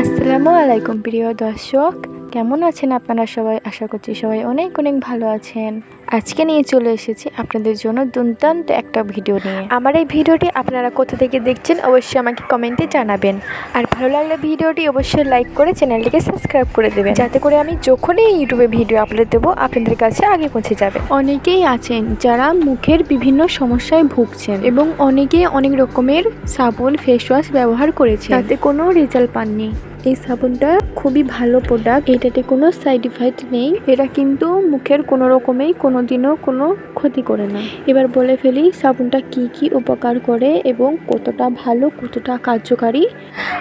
আসসালামু আলাইকুম, প্রিয় দর্শক। কেমন আছেন আপনারা সবাই? আশা করছি সবাই অনেক অনেক ভালো আছেন। আজকে নিয়ে চলে এসেছি আপনাদের জন্য দুর্দান্ত একটা ভিডিও নিয়ে। আমার এই ভিডিওটি আপনারা কোথা থেকে দেখছেন অবশ্যই আমাকে কমেন্টে জানাবেন। আর ভালো লাগলে ভিডিওটি অবশ্যই লাইক করে চ্যানেলটিকে সাবস্ক্রাইব করে দেবেন। যাতে করে আমি যখনই ইউটিউবে ভিডিও আপলোড দেবো আপনাদের কাছে আগে পৌঁছে যাবে। অনেকেই আছেন যারা মুখের বিভিন্ন সমস্যায় ভুগছেন এবং অনেকেই অনেক রকমের সাবুন ফেস ওয়াশ ব্যবহার করেছে তাতে কোনো রেজাল্ট পাননি। এই সাবুনটা খুবই ভালো প্রোডাক্ট এটাতে কোনো সাইড ইফেক্ট নেই। এটা কিন্তু মুখের কোনো রকমেই কোনো দিনও কোনো ক্ষতি করে না। এবার বলে ফেলি সাবুনটা কি কি উপকার করে এবং কতটা ভালো কতটা কার্যকারী?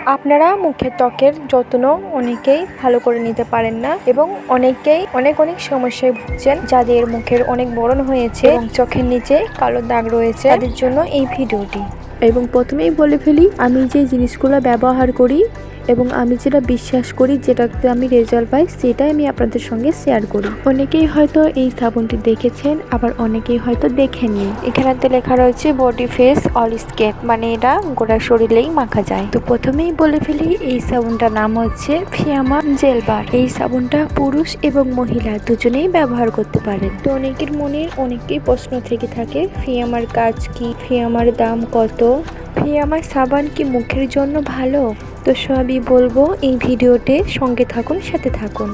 আপনারা মুখের ত্বকের যত্ন অনেকেই ভালো করে নিতে পারেন না এবং অনেকেই অনেক অনেক সমস্যায় ভুগছেন। যাদের মুখের অনেক বরণ হয়েছে এবং চোখের নিচে কালো দাগ রয়েছে তাদের জন্য এই ভিডিওটি। এবং প্রথমেই বলে ফেলি আমি যে জিনিসগুলো ব্যবহার করি এবং আমি যেটা বিশ্বাস করি যেটাতে আমি রেজাল্ট পাই সেটাই আমি আপনাদের সঙ্গে শেয়ার করি। অনেকেই হয়তো এই সাবুনটি দেখেছেন আবার অনেকেই হয়তো দেখেননি। এখানেতে লেখা রয়েছে বডি ফেস অল স্কেপ মানে এটা গোটা শরীরেই মাখা যায়। তো প্রথমেই বলে ফেলি এই সাবুনটার নাম হচ্ছে ফিয়ামা জেল বার এই সাবুনটা পুরুষ এবং মহিলা দুজনেই ব্যবহার করতে পারেন। তো অনেকের মনে অনেকেই প্রশ্ন থেকে থাকে ফিয়ামার কাজ কি? ফিয়ামার দাম কত? ফিয়ামার সাবান কি মুখের জন্য ভালো? তো সবই বলব এই ভিডিওতে সঙ্গে থাকুন, সাথে থাকুন।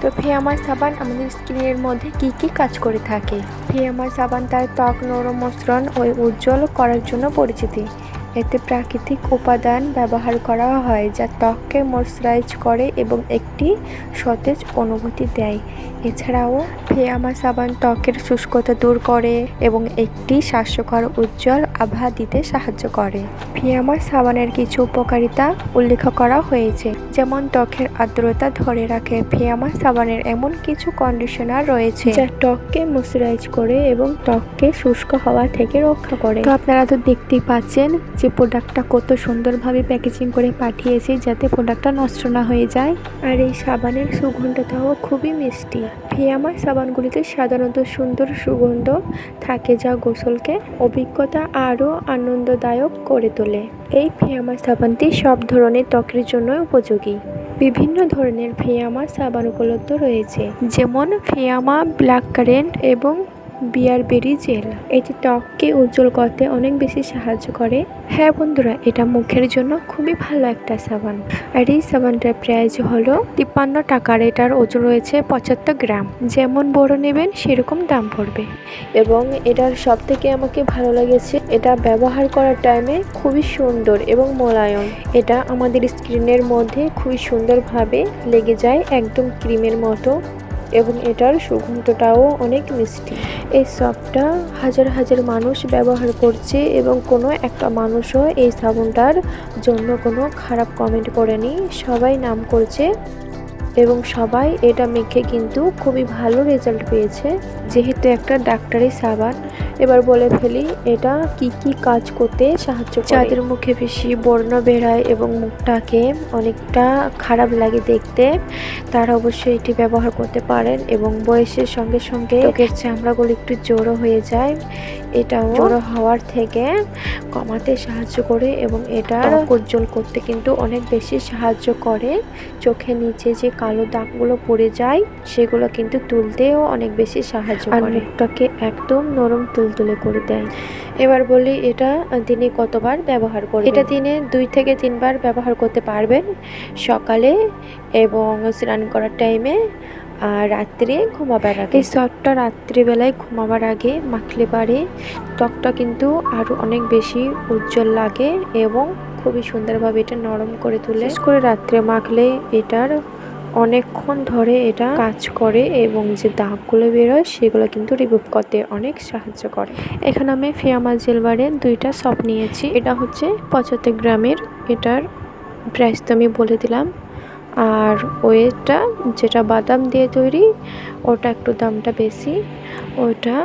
তো ফেয়ামার সাবান আমাদের স্কিনের মধ্যে কি কি কাজ করে থাকে? ফেয়ামার সাবান তার ত্বক, নরম, মসৃণ ও উজ্জ্বল করার জন্য পরিচিতি। এতে প্রাকৃতিক উপাদান ব্যবহার করা হয় যা ত্বককে ময়শ্চারাইজ করে এবং একটি সতেজ অনুভূতি দেয়। এছাড়াও, ফিয়ামা সাবান ত্বকের শুষ্কতা দূর করে এবং একটি স্বাস্থ্যকর উজ্জ্বল আভা দিতে সাহায্য করে। ফিয়ামা সাবানের কিছু উপকারিতা উল্লেখ করা হয়েছে, যেমন ত্বকের আর্দ্রতা ধরে রাখে। ফিয়ামা সাবানের এমন কিছু কন্ডিশনার রয়েছে যা ত্বককে ময়শ্চারাইজ করে এবং ত্বককে শুষ্ক হওয়া থেকে রক্ষা করে। তো আপনারা তো দেখতেই পাচ্ছেন যে প্রোডাক্টটা কত সুন্দরভাবে প্যাকেজিং করে পাঠিয়েছি যাতে প্রোডাক্টটা নষ্ট না হয়ে যায়। আর এই সাবানের সুগন্ধটাও খুবই মিষ্টি। ফিয়ামা সাবানগুলিতে সাধারণত সুন্দর সুগন্ধ থাকে যা গোসলকে অভিজ্ঞতা আরও আনন্দদায়ক করে তোলে। এই ফিয়ামা সাবানটি সব ধরনের ত্বকের জন্য উপযোগী। বিভিন্ন ধরনের ফিয়ামা সাবান উপলব্ধ রয়েছে। যেমন ফিয়ামা ব্ল্যাক কারেন্ট এবং বিয়ারবেরি জেল। এটি ত্বককে উজ্জ্বল করতে অনেক বেশি সাহায্য করে। হ্যাঁ বন্ধুরা, এটা মুখের জন্য খুবই ভালো একটা সাবান। আর এই সাবানটার প্রাইস হলো তিপ্পান্ন টাকার। এটার ওজন রয়েছে পঁচাত্তর গ্রাম। যেমন বড় নেবেন, সেরকম দাম পড়বে। এবং এটার সব থেকে আমাকে ভালো লেগেছে, এটা ব্যবহার করার টাইমে খুবই সুন্দর এবং মোলায়ম। এটা আমাদের স্কিনের মধ্যে খুবই সুন্দরভাবে লেগে যায়, একদম ক্রিমের মতো। এবং এটার সুগন্ধটাও অনেক মিষ্টি। এই সবটা হাজার হাজার মানুষ ব্যবহার করছে এবং কোনো একটা মানুষও এই সাবুনটার জন্য কোনো খারাপ কমেন্ট করেনি। সবাই নাম করছে এবং সবাই এটা মেখে কিন্তু খুবই ভালো রেজাল্ট পেয়েছে। যেহেতু একটা ডাক্তারি সাবান এবার বলে ফেলি এটা কি কি কাজ করতে সাহায্য করে? যাদের মুখে বেশি বর্ণ বেরায় এবং মুখটাকে অনেকটা খারাপ লাগে দেখতে তারা অবশ্যই এটি ব্যবহার করতে পারেন এবং বয়সের সঙ্গে সঙ্গে ত্বকের চামড়াগুলো একটু জোরো হয়ে যায়। এটাও জোরো হওয়ার থেকে কমাতে সাহায্য করে এবং এটা উজ্জ্বল করতে কিন্তু অনেক বেশি সাহায্য করে। চোখের নিচে যে কালো দাগগুলো পড়ে যায় সেগুলো কিন্তু তুলতেও অনেক বেশি সাহায্য করে আর মুখটাকে একদম নরম তুলতুলে করে দেয়। এবার বলি এটা দিনে কতবার ব্যবহার করি এটা দিনে দুই থেকে তিনবার ব্যবহার করতে পারবেন সকালে এবং স্নান করার টাইমে আর রাত্রে ঘুমাবার আগে। এই সবটা রাত্রিবেলায় ঘুমাবার আগে মাখলে পারে। ত্বকটা কিন্তু আরও অনেক বেশি উজ্জ্বল লাগে এবং খুবই সুন্দরভাবে এটা নরম করে তুলে। করে রাত্রে মাখলে এটার অনেকক্ষণ ধরে এটা কাজ করে এবং যে দাগগুলো বেরোয় সেগুলো কিন্তু রিমুভ করতে অনেক সাহায্য করে। এখানে আমি ফিয়ামা জেলবারের দুইটা সপ নিয়েছি। এটা হচ্ছে পঁচাত্তর গ্রামের এটার প্রাইস তো আমি বলে দিলাম। আর ওয়েটটা যেটা বাদাম দিয়ে তৈরি, ওটা একটু দামটা বেশি। ওটা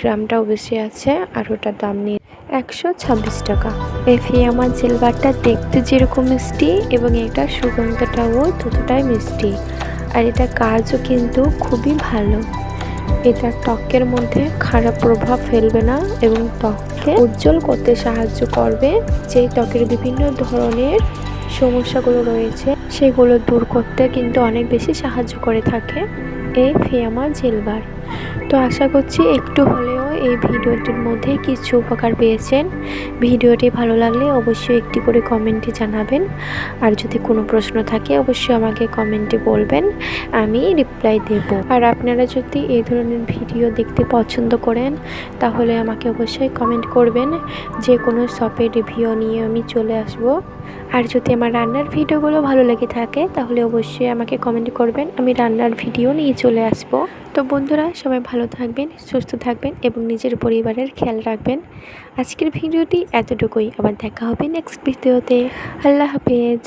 গ্রামটাও বেশি আছে আর ওটার দাম নিয়ে একশো ছাব্বিশ টাকা। এই ফিয়ামা জেলবারটা দেখতে যেরকম মিষ্টি এবং এটা সুগন্ধটাও ততটাই মিষ্টি। আর এটা কাজও কিন্তু খুবই ভালো। এটা ত্বকের মধ্যে খারাপ প্রভাব ফেলবে না এবং ত্বককে উজ্জ্বল করতে সাহায্য করবে। যেই ত্বকের বিভিন্ন ধরনের সমস্যাগুলো রয়েছে, সেগুলো দূর করতে কিন্তু অনেক বেশি সাহায্য করে থাকে। এই ফিয়ামা জেলবার তো আশা করছি একটু হলেও এই ভিডিওটির মধ্যে কিছু উপকার পেয়েছেন। ভিডিওটি ভালো লাগলে অবশ্যই একটি করে কমেন্টে জানাবেন। আর যদি কোনো প্রশ্ন থাকে, অবশ্যই আমাকে কমেন্টে বলবেন। আমি রিপ্লাই দেব। আর আপনারা যদি এই ধরনের ভিডিও দেখতে পছন্দ করেন, তাহলে আমাকে অবশ্যই কমেন্ট করবেন। যে কোনো শপের রিভিউ নিয়ে আমি চলে আসব। আর যদি আমার রান্নার ভিডিওগুলো ভালো লেগে থাকে, তাহলে অবশ্যই আমাকে কমেন্ট করবেন। আমি রান্নার ভিডিও নিয়ে চলে আসব। তো বন্ধুরা সবাই ভালো থাকবেন, সুস্থ থাকবেন এবং নিজের পরিবারের খেয়াল রাখবেন। আজকের ভিডিওটি এতটুকুই। আবার দেখা হবে নেক্সট ভিডিওতে। আল্লাহ হাফেজ।